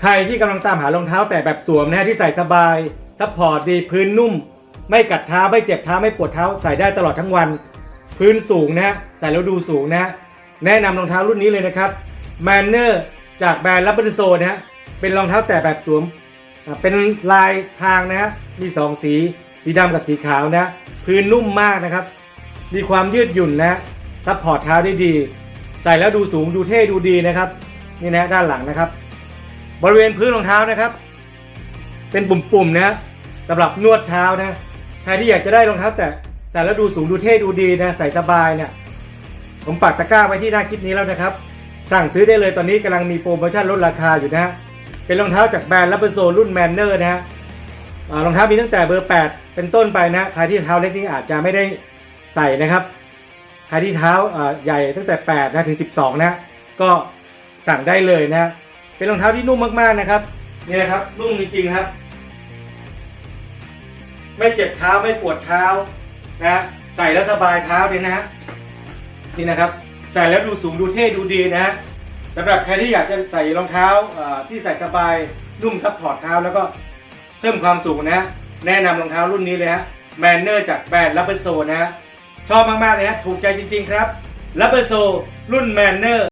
ใครที่กำลังตามหารองเท้าแตะแบบสวมนะฮะที่ใส่สบายซัพพอร์ตดีพื้นนุ่ม ไม่กัดเท้าไม่เจ็บเท้าไม่ปวดเท้าใส่ได้ตลอดทั้งวัน พื้นสูงนะฮะใส่แล้วดูสูงนะฮะแนะนำรองเท้ารุ่นนี้เลยนะครับแมนเนอร์จากแบรนด์ลับเบิลโซนะฮะเป็นรองเท้าแตะแบบสวม เป็นลายทางนะฮะมีสองสี สีดำกับสีขาวนะ พื้นนุ่มมากนะครับ มีความยืดหยุ่นนะซัพพอร์ตเท้าได้ดี ใส่แล้วดูสูงดูเท่ดูดีนะครับ นี่นะด้านหลังนะครับ บริเวณพื้นรองเท้านะครับ เป็นปุ่มๆนะสำหรับนวดเท้านะใครที่อยากจะได้รองเท้า แตะใส่แล้วดูสูงดูเท่ดูดีนะใส่สบายเนี่ยผมปักตะกร้าไว้ที่หน้าคลิปนี้แล้วนะครับ สั่งซื้อได้เลยตอนนี้กำลังมีโปรโมชั่นลดราคาอยู่นะ เป็นรองเท้าจากแบรนด์ลับเบอร์โซรุ่นแมนเนอร์นะฮะรองเท้ามีตั้งแต่เบอร์ 8 เป็นต้นไปนะใครที่เท้าเล็กนี่อาจจะไม่ได้ใส่นะครับใครที่เท้าใหญ่ตั้งแต่8นะถึง 12 นะ ก็สั่งได้เลยนะ เป็นรองเท้าที่นุ่มมากๆนะครับนี่นะครับนุ่มจริงๆครับ ไม่เจ็บเท้าไม่ปวดเท้านะใส่แล้วสบายเท้าเดีนะฮะนี่นะครับ ใส่แล้วดูสูงดูเท่ดูดีนะฮะสำหรับใครที่อยากจะใส่รองเท้าที่ใส่สบายนุ่มซับพอร์ตเท้าแล้วก็เพิ่มความสูงนะ แนะนำรองเท้ารุ่นนี้เลยฮะแมนเนอร์จากแบรนด์ลับเบอร์โซนะฮะชอบมากๆเลยฮะถูกใจจริงๆครับลับเบอร์โซรุ่นแมนเนอร์